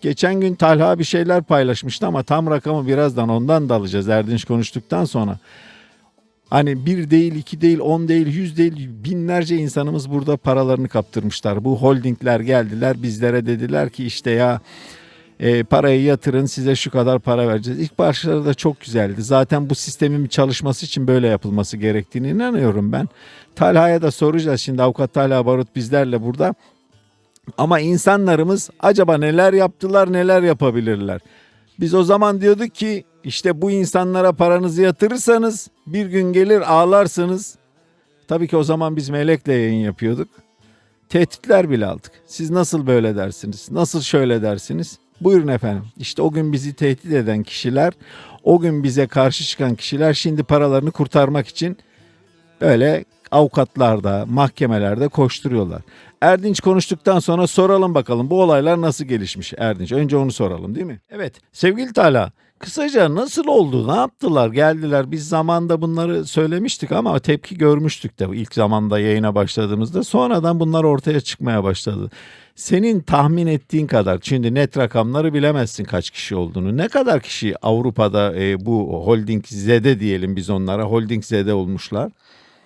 Geçen gün Talha bir şeyler paylaşmıştı ama tam rakamı birazdan ondan da alacağız Erdinç konuştuktan sonra. Hani bir değil, iki değil, on değil, yüz değil binlerce insanımız burada paralarını kaptırmışlar. Bu holdingler geldiler bizlere dediler ki işte ya e, parayı yatırın size şu kadar para vereceğiz. İlk başlarda da çok güzeldi. Zaten bu sistemin çalışması için böyle yapılması gerektiğini inanıyorum ben. Talha'ya da soracağız şimdi avukat Talha Barut bizlerle burada. Ama insanlarımız acaba neler yaptılar neler yapabilirler? Biz o zaman diyorduk ki işte bu insanlara paranızı yatırırsanız bir gün gelir ağlarsınız. Tabii ki o zaman biz Melek'le yayın yapıyorduk. Tehditler bile aldık. Siz nasıl böyle dersiniz? Nasıl şöyle dersiniz? Buyurun efendim. İşte o gün bizi tehdit eden kişiler, o gün bize karşı çıkan kişiler şimdi paralarını kurtarmak için böyle avukatlarda, mahkemelerde koşturuyorlar. Erdinç konuştuktan sonra soralım bakalım bu olaylar nasıl gelişmiş Erdinç. Önce onu soralım değil mi? Evet sevgili Talha kısaca nasıl oldu ne yaptılar geldiler biz zamanda bunları söylemiştik ama tepki görmüştük de ilk zamanda yayına başladığımızda sonradan bunlar ortaya çıkmaya başladı. Senin tahmin ettiğin kadar şimdi net rakamları bilemezsin kaç kişi olduğunu. Ne kadar kişi Avrupa'da e, bu holding zede diyelim biz onlara holding zede olmuşlar?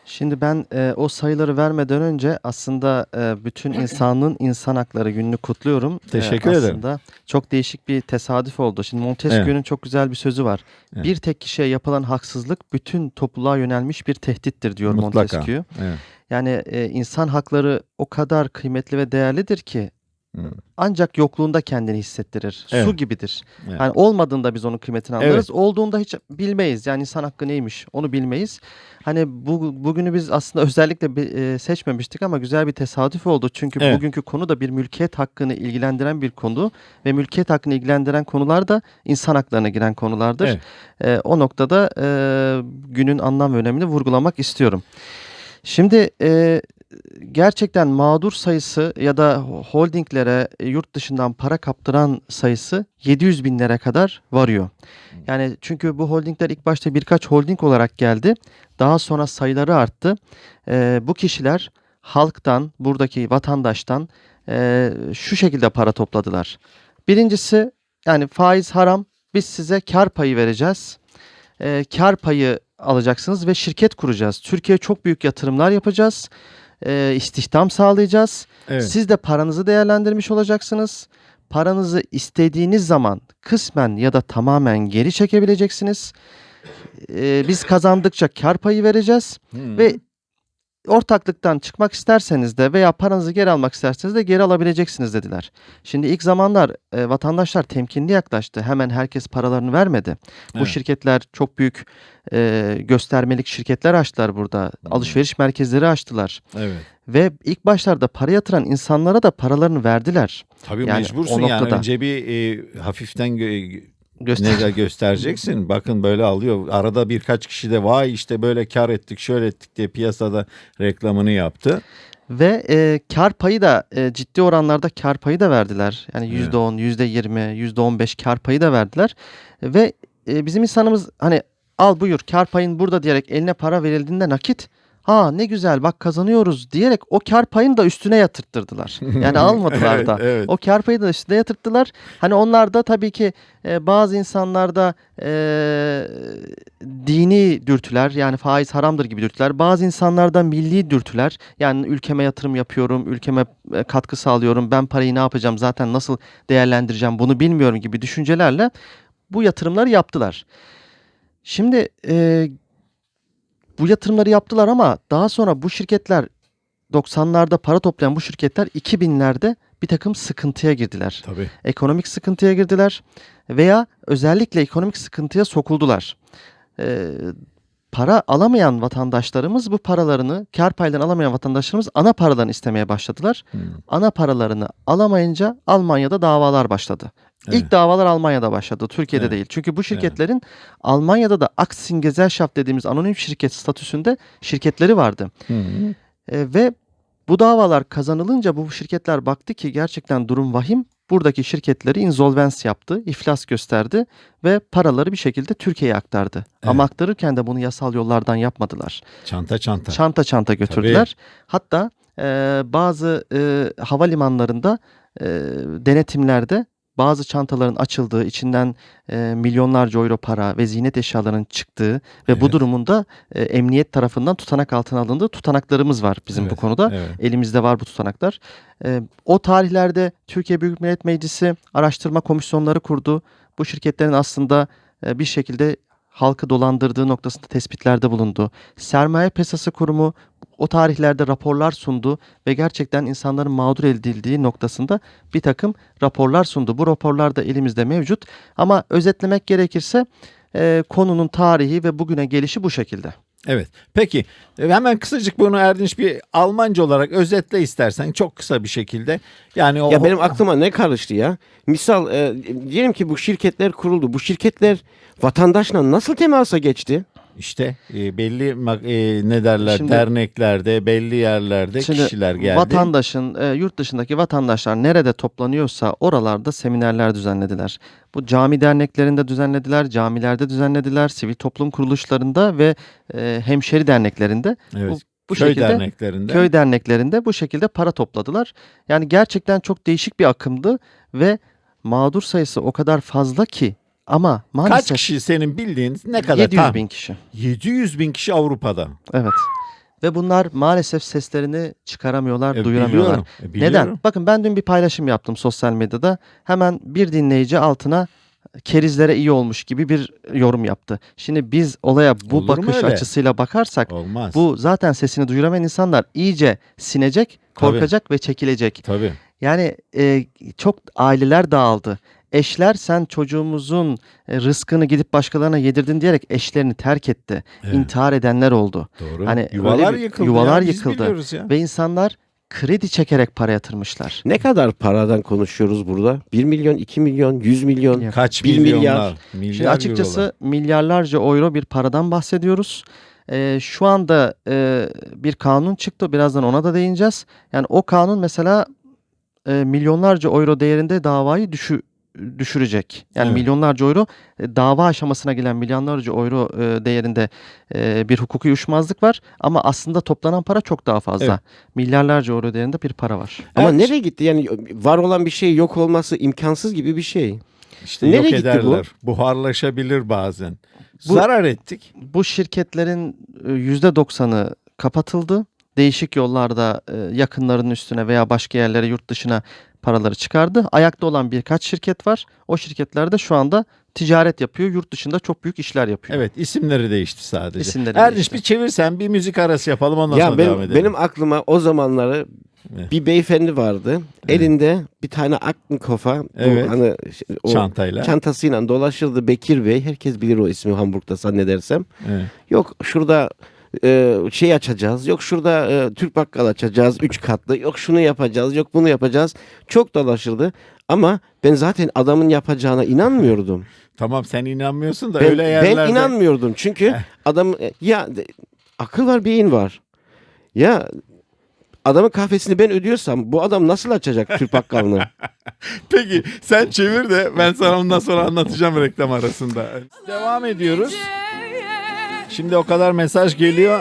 Şimdi ben e, o sayıları vermeden önce aslında e, bütün insanlığın insan hakları gününü kutluyorum. E, Teşekkür ederim. Aslında çok değişik bir tesadüf oldu. Şimdi Montesquieu'nun çok güzel bir sözü var. Evet. Bir tek kişiye yapılan haksızlık bütün topluluğa yönelmiş bir tehdittir diyor Mutlaka. Montesquieu. Evet. Yani e, insan hakları o kadar kıymetli ve değerlidir ki Hı. ancak yokluğunda kendini hissettirir. Evet. Su gibidir. Evet. Yani olmadığında biz onun kıymetini anlarız. Evet. Olduğunda hiç bilmeyiz. Yani insan hakkı neymiş onu bilmeyiz. Hani bu bugünü biz aslında özellikle bir, e, seçmemiştik ama güzel bir tesadüf oldu. Çünkü Evet. bugünkü konu da bir mülkiyet hakkını ilgilendiren bir konu ve mülkiyet hakkını ilgilendiren konular da insan haklarına giren konulardır. Evet. E, o noktada e, günün anlam ve önemini vurgulamak istiyorum. Şimdi e, gerçekten mağdur sayısı ya da holdinglere e, yurt dışından para kaptıran sayısı 700 binlere kadar varıyor. Yani çünkü bu holdingler ilk başta birkaç holding olarak geldi. Daha sonra sayıları arttı. E, bu kişiler halktan, buradaki vatandaştan e, şu şekilde para topladılar. Birincisi yani faiz haram. Biz size kar payı vereceğiz. E, kar payı alacaksınız ve şirket kuracağız. Türkiye'ye çok büyük yatırımlar yapacağız. E, istihdam sağlayacağız. Evet. Siz de paranızı değerlendirmiş olacaksınız. Paranızı istediğiniz zaman kısmen ya da tamamen geri çekebileceksiniz. E, biz kazandıkça kar payı vereceğiz Hı. ve ortaklıktan çıkmak isterseniz de veya paranızı geri almak isterseniz de geri alabileceksiniz dediler. Şimdi ilk zamanlar e, vatandaşlar temkinli yaklaştı. Hemen herkes paralarını vermedi. Bu Evet. şirketler çok büyük e, göstermelik şirketler açtılar burada. Alışveriş merkezleri açtılar. Evet. Ve ilk başlarda para yatıran insanlara da paralarını verdiler. Tabii Yani mecbursun yani önce bir e, hafiften Göster ne göstereceksin. Bakın böyle alıyor. Arada birkaç kişi de vay işte böyle kar ettik şöyle ettik diye piyasada reklamını yaptı. Ve e, kar payı da e, ciddi oranlarda kar payı da verdiler. Yani Evet. %10, %20, %15 kar payı da verdiler. Ve e, bizim insanımız hani al buyur kar payın burada diyerek eline para verildiğinde nakit ha ne güzel bak kazanıyoruz diyerek o kar payını da üstüne yatırttırdılar. Yani almadılar Evet, da. evet. O kar payı da üstüne yatırttılar. Hani onlar da tabii ki e, bazı insanlarda e, dini dürtüler yani faiz haramdır gibi dürtüler. Bazı insanlarda milli dürtüler yani ülkeme yatırım yapıyorum, ülkeme e, katkı sağlıyorum, ben parayı ne yapacağım zaten nasıl değerlendireceğim bunu bilmiyorum gibi düşüncelerle bu yatırımları yaptılar. Şimdi e, bu yatırımları yaptılar ama daha sonra bu şirketler 90'larda para toplayan bu şirketler 2000'lerde bir takım sıkıntıya girdiler. Tabii. Ekonomik sıkıntıya girdiler veya özellikle ekonomik sıkıntıya sokuldular. Ee, para alamayan vatandaşlarımız bu paralarını, kar paylarını alamayan vatandaşlarımız ana paralarını istemeye başladılar. Hı. Ana paralarını alamayınca Almanya'da davalar başladı. Evet. İlk davalar Almanya'da başladı, Türkiye'de Evet. değil. Çünkü bu şirketlerin Almanya'da da Aktiengesellschaft dediğimiz anonim şirket statüsünde şirketleri vardı. Hı. E, ve bu davalar kazanılınca bu şirketler baktı ki gerçekten durum vahim. Buradaki şirketleri insolvens yaptı, iflas gösterdi ve paraları bir şekilde Türkiye'ye aktardı. Ama aktarırken de bunu yasal yollardan yapmadılar. Çanta çanta. Çanta çanta götürdüler. Hatta e, bazı e, havalimanlarında e, denetimlerde bazı çantaların açıldığı, içinden e, milyonlarca euro para ve ziynet eşyalarının çıktığı ve bu Evet. durumunda e, emniyet tarafından tutanak altına alındığı tutanaklarımız var bizim bu Evet, konuda. Evet. Elimizde var bu tutanaklar. Ee, o tarihlerde Türkiye Büyük Millet Meclisi araştırma komisyonları kurdu. Bu şirketlerin aslında e, bir şekilde halkı dolandırdığı noktasında tespitlerde bulundu. Sermaye Piyasası Kurumu o tarihlerde raporlar sundu ve gerçekten insanların mağdur edildiği noktasında bir takım raporlar sundu. Bu raporlar da elimizde mevcut ama özetlemek gerekirse e, konunun tarihi ve bugüne gelişi bu şekilde. Evet. Peki e, hemen kısacık bunu Erdinç bir Almanca olarak özetle istersen çok kısa bir şekilde. Yani o Ya benim aklıma ne karıştı ya? Misal e, diyelim ki bu şirketler kuruldu. Bu şirketler vatandaşla nasıl temasa geçti? İşte e, belli e, ne derler Şimdi- derneklerde belli yerlerde Şimdi kişiler geldi. Vatandaşın, e, yurt dışındaki vatandaşlar nerede toplanıyorsa oralarda seminerler düzenlediler. Bu cami derneklerinde düzenlediler, camilerde düzenlediler, sivil toplum kuruluşlarında ve e, hemşeri derneklerinde. evet. Bu, bu köy şekilde derneklerinde. köy derneklerinde bu şekilde para topladılar. Yani gerçekten çok değişik bir akımdı ve mağdur sayısı o kadar fazla ki ama Kaç maalesef kişi senin bildiğin ne kadar? 700 Tam. bin kişi. 700 bin kişi Avrupa'da. Evet. Ve bunlar maalesef seslerini çıkaramıyorlar, E, duyuramıyorlar. biliyorum, e, biliyorum. Neden? Bakın ben dün bir paylaşım yaptım sosyal medyada. Hemen bir dinleyici altına kerizlere iyi olmuş gibi bir yorum yaptı. Şimdi biz olaya bu Olur bakış öyle? açısıyla bakarsak Olmaz. bu zaten sesini duyuramayan insanlar iyice sinecek, Tabii. korkacak ve çekilecek. Tabii. Yani e, çok aileler dağıldı. Eşler sen çocuğumuzun e, rızkını gidip başkalarına yedirdin diyerek eşlerini terk etti. Evet. İntihar edenler oldu. Doğru. Hani yuvalar bir- yıkıldı. yuvalar ya, yıkıldı. ya. Ve insanlar kredi çekerek para yatırmışlar. Ne kadar paradan konuşuyoruz burada? 1 milyon, 2 milyon, 100 milyon. Ya. Kaç Bir milyonlar, milyar. milyar Şimdi açıkçası eurolar. milyarlarca euro bir paradan bahsediyoruz. Ee, şu anda e, bir kanun çıktı. Birazdan ona da değineceğiz. Yani o kanun mesela e, milyonlarca euro değerinde davayı düşü, düşürecek. Yani Evet. milyonlarca euro e, dava aşamasına gelen milyonlarca euro e, değerinde e, bir hukuki uyuşmazlık var. Ama aslında toplanan para çok daha fazla. Evet. Milyarlarca euro değerinde bir para var. Ama Evet. nereye gitti? Yani var olan bir şey yok olması imkansız gibi bir şey. İşte Nereye yok gitti bu? ederler. Buharlaşabilir bazen. Bu- Zarar ettik. Bu şirketlerin e, %90'ı kapatıldı. Değişik yollarda e, yakınların üstüne veya başka yerlere yurt dışına paraları çıkardı. Ayakta olan birkaç şirket var. O şirketler de şu anda ticaret yapıyor. Yurt dışında çok büyük işler yapıyor. Evet isimleri değişti sadece. İsimleri Erdinç değişti. bir çevirsen bir müzik arası yapalım ondan ya sonra benim, devam edelim. benim aklıma o zamanları Evet. bir beyefendi vardı. Elinde bir tane Aktenkofa. bu Evet. Hani o Çantayla. çantasıyla dolaşırdı Bekir Bey. Herkes bilir o ismi Hamburg'da zannedersem. Evet. Yok şurada e, şey açacağız. Yok şurada e, Türk bakkal açacağız. Üç katlı. Yok şunu yapacağız. Yok bunu yapacağız. Çok dolaşırdı. Ama ben zaten adamın yapacağına inanmıyordum. Tamam sen inanmıyorsun da Ben, öyle yerlerde. ben inanmıyordum. Çünkü Eh. adam e, ya akıl var beyin var. Ya adamın kahvesini ben ödüyorsam bu adam nasıl açacak Türk bakkalını? Peki sen çevir de ben sana ondan sonra anlatacağım reklam arasında. Devam ediyoruz. Şimdi o kadar mesaj geliyor.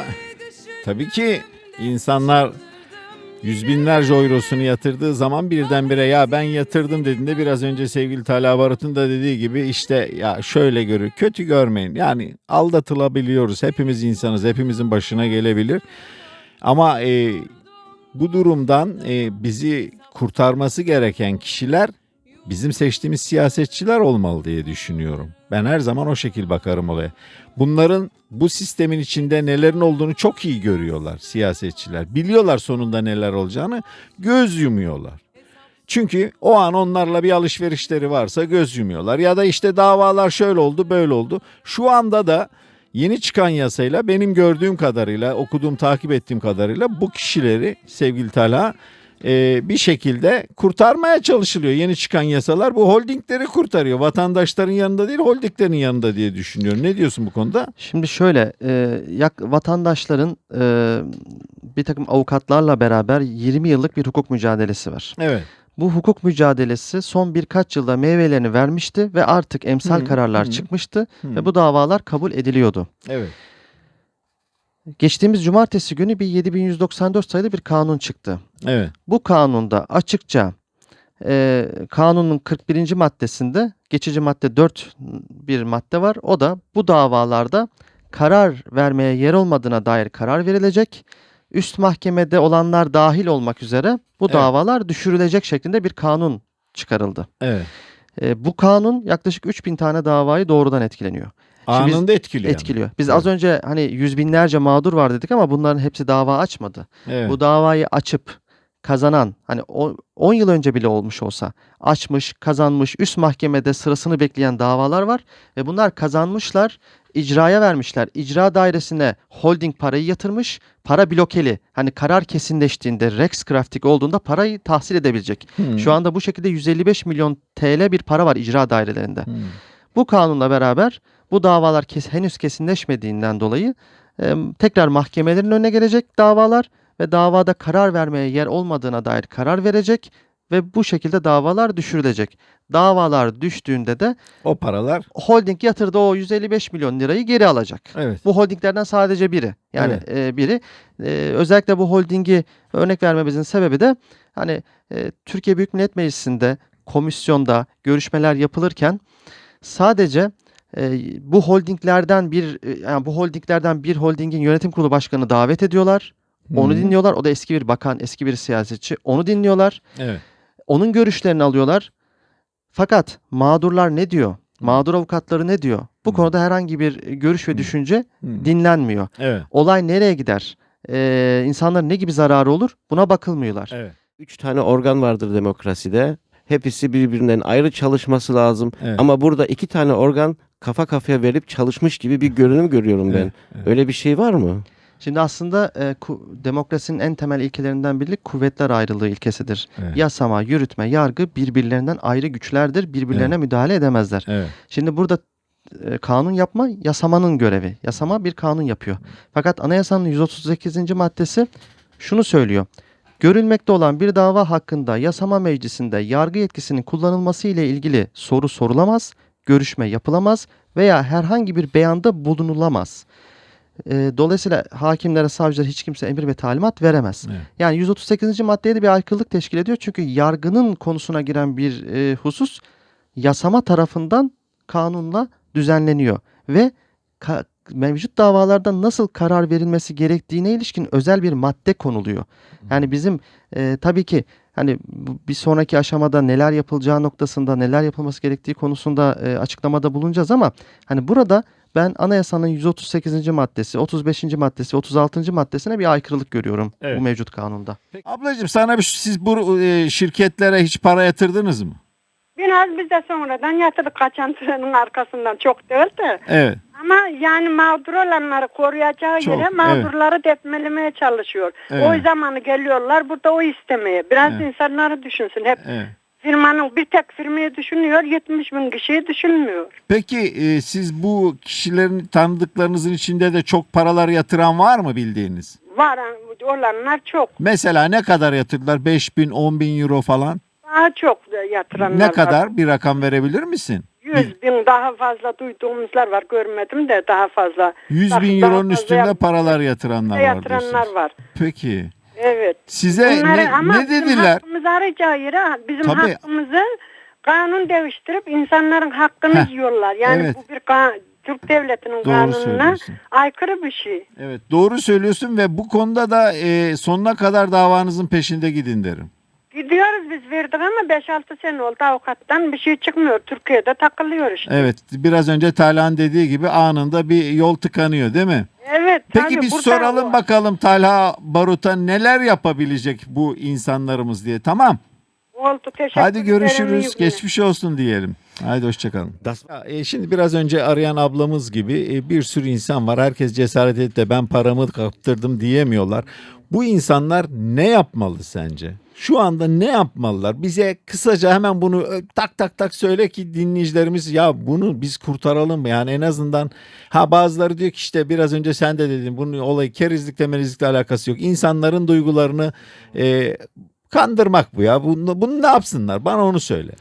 Tabii ki insanlar yüz binlerce eurosunu yatırdığı zaman birdenbire ya ben yatırdım dediğinde biraz önce sevgili Talha Barut'un da dediği gibi işte ya şöyle görür kötü görmeyin. Yani aldatılabiliyoruz hepimiz insanız hepimizin başına gelebilir. Ama e, bu durumdan e, bizi kurtarması gereken kişiler bizim seçtiğimiz siyasetçiler olmalı diye düşünüyorum. Ben her zaman o şekil bakarım olaya. Bunların bu sistemin içinde nelerin olduğunu çok iyi görüyorlar siyasetçiler. Biliyorlar sonunda neler olacağını, göz yumuyorlar. Çünkü o an onlarla bir alışverişleri varsa göz yumuyorlar. Ya da işte davalar şöyle oldu böyle oldu. Şu anda da yeni çıkan yasayla benim gördüğüm kadarıyla okuduğum takip ettiğim kadarıyla bu kişileri sevgili Talha e, bir şekilde kurtarmaya çalışılıyor. Yeni çıkan yasalar bu holdingleri kurtarıyor. Vatandaşların yanında değil holdinglerin yanında diye düşünüyorum. Ne diyorsun bu konuda? Şimdi şöyle e, yak, vatandaşların e, bir takım avukatlarla beraber 20 yıllık bir hukuk mücadelesi var. Evet. Bu hukuk mücadelesi son birkaç yılda meyvelerini vermişti ve artık emsal Hı, kararlar hı. çıkmıştı Hı. ve bu davalar kabul ediliyordu. Evet. Geçtiğimiz cumartesi günü bir 7194 sayılı bir kanun çıktı. Evet. Bu kanunda açıkça e, kanunun 41. maddesinde geçici madde 4 bir madde var. O da bu davalarda karar vermeye yer olmadığına dair karar verilecek. Üst mahkemede olanlar dahil olmak üzere bu Evet. davalar düşürülecek şeklinde bir kanun çıkarıldı. Evet. E, bu kanun yaklaşık 3000 tane davayı doğrudan etkileniyor. Şimdi Anında etkiliyor. Etkiliyor. Biz az önce hani yüz binlerce mağdur var dedik ama bunların hepsi dava açmadı. Evet. Bu davayı açıp kazanan hani o- 10 yıl önce bile olmuş olsa açmış, kazanmış, üst mahkemede sırasını bekleyen davalar var ve bunlar kazanmışlar, icraya vermişler. İcra dairesine holding parayı yatırmış, para blokeli. Hani karar kesinleştiğinde Rex Graftik olduğunda parayı tahsil edebilecek. Hmm. Şu anda bu şekilde 155 milyon TL bir para var icra dairelerinde. Hmm. Bu kanunla beraber bu davalar kes, henüz kesinleşmediğinden dolayı e, tekrar mahkemelerin önüne gelecek davalar ve davada karar vermeye yer olmadığına dair karar verecek ve bu şekilde davalar düşürülecek. Davalar düştüğünde de O paralar holding yatırdığı o 155 milyon lirayı geri alacak. evet. Bu holdinglerden sadece biri. Yani e, biri. E, özellikle bu holdingi örnek vermemizin sebebi de hani e, Türkiye Büyük Millet Meclisi'nde komisyonda görüşmeler yapılırken sadece e, bu holdinglerden bir e, yani bu holdinglerden bir holdingin yönetim kurulu başkanı davet ediyorlar. Onu dinliyorlar. O da eski bir bakan, eski bir siyasetçi. Onu dinliyorlar. Evet. Onun görüşlerini alıyorlar. Fakat mağdurlar ne diyor? Mağdur avukatları ne diyor? Bu Hı. konuda herhangi bir görüş ve düşünce Hmm. dinlenmiyor. Evet. Olay nereye gider? Ee, insanların ne gibi zararı olur? Buna bakılmıyorlar. Evet. Üç tane organ vardır demokraside. Hepsi birbirinden ayrı çalışması lazım. Evet. Ama burada iki tane organ kafa kafaya verip çalışmış gibi bir görünüm görüyorum ben. Evet, evet. Öyle bir şey var mı? Şimdi aslında e, ku- demokrasinin en temel ilkelerinden biri kuvvetler ayrılığı ilkesidir. Evet. Yasama, yürütme, yargı birbirlerinden ayrı güçlerdir. Birbirlerine müdahale edemezler. Evet. Şimdi burada e, kanun yapma yasamanın görevi. Yasama bir kanun yapıyor. Fakat anayasanın 138. maddesi şunu söylüyor. Görülmekte olan bir dava hakkında yasama meclisinde yargı yetkisinin kullanılması ile ilgili soru sorulamaz, görüşme yapılamaz veya herhangi bir beyanda bulunulamaz. E, dolayısıyla hakimlere, savcılara hiç kimse emir ve talimat veremez. Evet. Yani 138. maddeye de bir aykırılık teşkil ediyor. Çünkü yargının konusuna giren bir e, husus yasama tarafından kanunla düzenleniyor ve ka- mevcut davalarda nasıl karar verilmesi gerektiğine ilişkin özel bir madde konuluyor. Yani bizim e, tabii ki hani bir sonraki aşamada neler yapılacağı noktasında neler yapılması gerektiği konusunda e, açıklamada bulunacağız ama hani burada ben anayasanın 138. maddesi, 35. maddesi, 36. maddesine bir aykırılık görüyorum Evet. bu mevcut kanunda. Ablacığım sana bir siz bu e, şirketlere hiç para yatırdınız mı? Biraz biz de sonradan yatırdık kaçan trenin arkasından çok değil de. Evet. Ama yani mağdur olanları koruyacağı Çok, yere mağdurları defmelemeye çalışıyor. Evet. O zamanı geliyorlar burada o istemeye. Biraz Evet. insanları düşünsün. Hep Evet. firmanın bir tek firmayı düşünüyor 70 bin kişiyi düşünmüyor. Peki e, siz bu kişilerin tanıdıklarınızın içinde de çok paralar yatıran var mı bildiğiniz? Var olanlar çok. Mesela ne kadar yatırdılar? 5 bin, 10 bin euro falan. Daha çok yatıranlar Ne var. kadar? Bir rakam verebilir misin? 100 bin daha fazla duyduğumuzlar var. Görmedim de daha fazla. 100 Daha- bin daha euronun üstünde paralar yatıranlar var yatıranlar diyorsunuz. var. Peki. Evet. Size Bunları ne, ama ne bizim dediler? hakkımızı arayacağı yere bizim Tabii. hakkımızı kanun değiştirip insanların hakkını Heh, yiyorlar. Yani evet. bu bir kan- Türk devletinin kanununa aykırı bir şey. Evet doğru söylüyorsun ve bu konuda da e, sonuna kadar davanızın peşinde gidin derim. Gidiyoruz biz verdik ama 5-6 sene oldu avukattan bir şey çıkmıyor. Türkiye'de takılıyor işte. Evet biraz önce Talhan dediği gibi anında bir yol tıkanıyor değil mi? Evet. Peki biz soralım o- bakalım Talha Barut'a neler yapabilecek bu insanlarımız diye tamam. Oldu teşekkür Hadi görüşürüz. Geçmiş olsun diyelim. Haydi hoşçakalın. E, şimdi biraz önce arayan ablamız gibi e, bir sürü insan var. Herkes cesaret edip de ben paramı kaptırdım diyemiyorlar. Bu insanlar ne yapmalı sence? Şu anda ne yapmalılar? Bize kısaca hemen bunu ö, tak tak tak söyle ki dinleyicilerimiz ya bunu biz kurtaralım mı? Yani en azından ha bazıları diyor ki işte biraz önce sen de dedin bunun olayı kerizlikle merizlikle alakası yok. İnsanların duygularını e, kandırmak bu ya. Bunu, bunu ne yapsınlar? Bana onu söyle.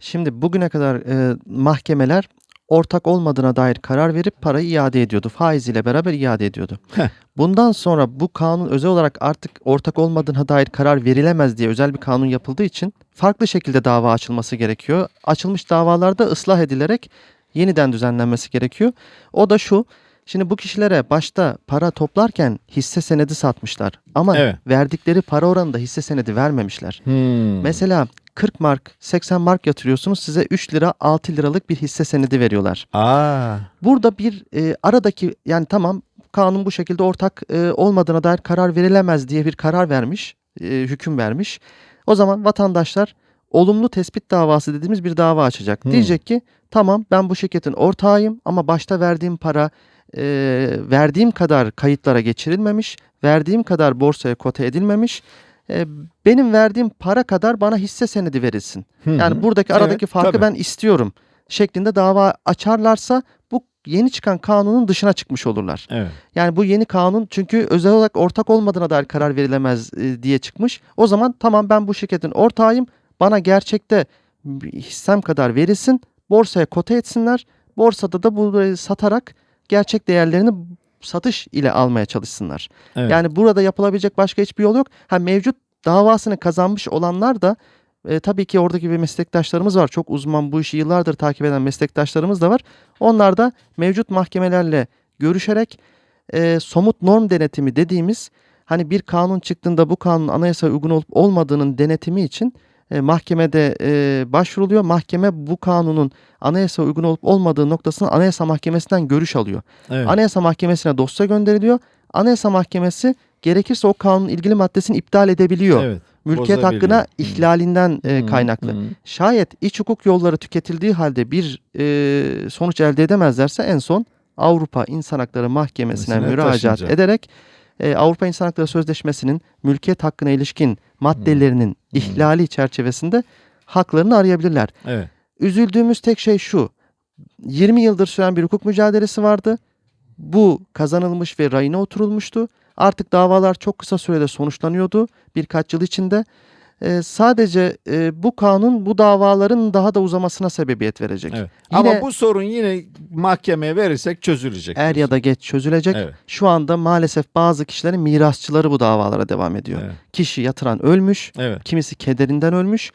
Şimdi bugüne kadar e, mahkemeler ortak olmadığına dair karar verip parayı iade ediyordu. Faiziyle beraber iade ediyordu. Heh. Bundan sonra bu kanun özel olarak artık ortak olmadığına dair karar verilemez diye özel bir kanun yapıldığı için farklı şekilde dava açılması gerekiyor. Açılmış davalarda ıslah edilerek yeniden düzenlenmesi gerekiyor. O da şu. Şimdi bu kişilere başta para toplarken hisse senedi satmışlar. Ama Evet. verdikleri para oranında hisse senedi vermemişler. Hmm. Mesela 40 mark, 80 mark yatırıyorsunuz. Size 3 lira, 6 liralık bir hisse senedi veriyorlar. Aa, Burada bir e, aradaki yani tamam kanun bu şekilde ortak e, olmadığına dair karar verilemez diye bir karar vermiş, e, hüküm vermiş. O zaman vatandaşlar olumlu tespit davası dediğimiz bir dava açacak. Hmm. Diyecek ki tamam ben bu şirketin ortağıyım ama başta verdiğim para e, verdiğim kadar kayıtlara geçirilmemiş, verdiğim kadar borsaya kote edilmemiş. E, benim verdiğim para kadar bana hisse senedi verilsin. hı hı. Yani buradaki Evet, aradaki farkı tabii. ben istiyorum şeklinde dava açarlarsa bu yeni çıkan kanunun dışına çıkmış olurlar. Evet. Yani bu yeni kanun çünkü özel olarak ortak olmadığına dair karar verilemez e, diye çıkmış. O zaman tamam ben bu şirketin ortağıyım. Bana gerçekte hissem kadar verilsin. Borsaya kote etsinler. Borsada da bunları satarak gerçek değerlerini satış ile almaya çalışsınlar. Evet. Yani burada yapılabilecek başka hiçbir yol yok. Ha mevcut davasını kazanmış olanlar da e, tabii ki oradaki bir meslektaşlarımız var. Çok uzman bu işi yıllardır takip eden meslektaşlarımız da var. Onlar da mevcut mahkemelerle görüşerek e, somut norm denetimi dediğimiz hani bir kanun çıktığında bu kanun anayasaya uygun olup olmadığının denetimi için e, mahkemede e, başvuruluyor. Mahkeme bu kanunun anayasaya uygun olup olmadığı noktasını Anayasa Mahkemesi'nden görüş alıyor. evet. Anayasa Mahkemesi'ne dosya gönderiliyor. Anayasa Mahkemesi gerekirse o kanunun ilgili maddesini iptal edebiliyor. Evet. Mülkiyet hakkına Hı. ihlalinden e, kaynaklı. hı. Şayet iç hukuk yolları tüketildiği halde bir e, sonuç elde edemezlerse en son Avrupa İnsan Hakları Mahkemesi'ne Mesela müracaat taşınacak. ederek e, Avrupa İnsan Hakları Sözleşmesi'nin mülkiyet hakkına ilişkin maddelerinin ihlali çerçevesinde haklarını arayabilirler. Evet. Üzüldüğümüz tek şey şu. 20 yıldır süren bir hukuk mücadelesi vardı. Bu kazanılmış ve rayına oturulmuştu. Artık davalar çok kısa sürede sonuçlanıyordu. Birkaç yıl içinde. Ee, sadece e, bu kanun bu davaların daha da uzamasına sebebiyet verecek. Evet. Yine Ama bu sorun yine mahkemeye verirsek çözülecek. er ya da geç çözülecek. Evet. Şu anda maalesef bazı kişilerin mirasçıları bu davalara devam ediyor. Evet. Kişi yatıran ölmüş, Evet. kimisi kederinden ölmüş.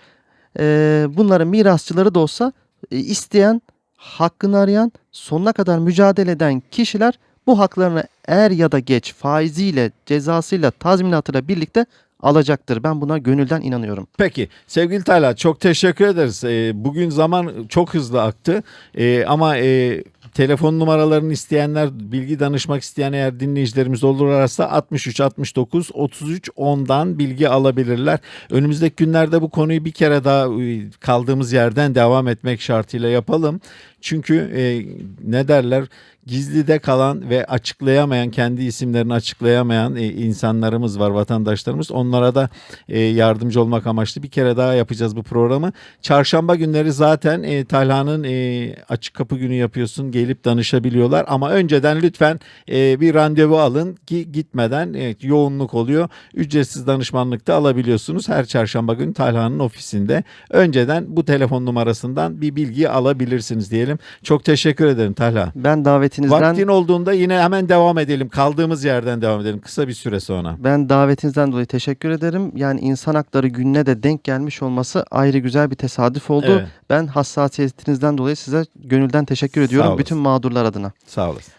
Ee, bunların mirasçıları da olsa e, isteyen, hakkını arayan, sonuna kadar mücadele eden kişiler bu haklarını er ya da geç faiziyle, cezasıyla, tazminatıyla birlikte alacaktır. Ben buna gönülden inanıyorum. Peki sevgili Talha çok teşekkür ederiz. Ee, bugün zaman çok hızlı aktı Ee, ama e, telefon numaralarını isteyenler bilgi danışmak isteyen eğer dinleyicilerimiz olurlarsa 63 69 33 10'dan bilgi alabilirler. Önümüzdeki günlerde bu konuyu bir kere daha e, kaldığımız yerden devam etmek şartıyla yapalım. Çünkü e, ne derler gizlide kalan ve açıklayamayan kendi isimlerini açıklayamayan e, insanlarımız var vatandaşlarımız onlara da e, yardımcı olmak amaçlı bir kere daha yapacağız bu programı. Çarşamba günleri zaten e, Talha'nın e, açık kapı günü yapıyorsun gelip danışabiliyorlar ama önceden lütfen e, bir randevu alın ki gitmeden evet, yoğunluk oluyor. Ücretsiz danışmanlık da alabiliyorsunuz her çarşamba günü Talha'nın ofisinde. Önceden bu telefon numarasından bir bilgi alabilirsiniz diyelim. Çok teşekkür ederim Talha. Ben davetinizden Vaktin olduğunda yine hemen devam edelim. Kaldığımız yerden devam edelim kısa bir süre sonra. ben davetinizden dolayı teşekkür ederim. Yani insan hakları gününe de denk gelmiş olması ayrı güzel bir tesadüf oldu. Evet. Ben hassasiyetinizden dolayı size gönülden teşekkür ediyorum. Bütün mağdurlar adına. Sağ olasın.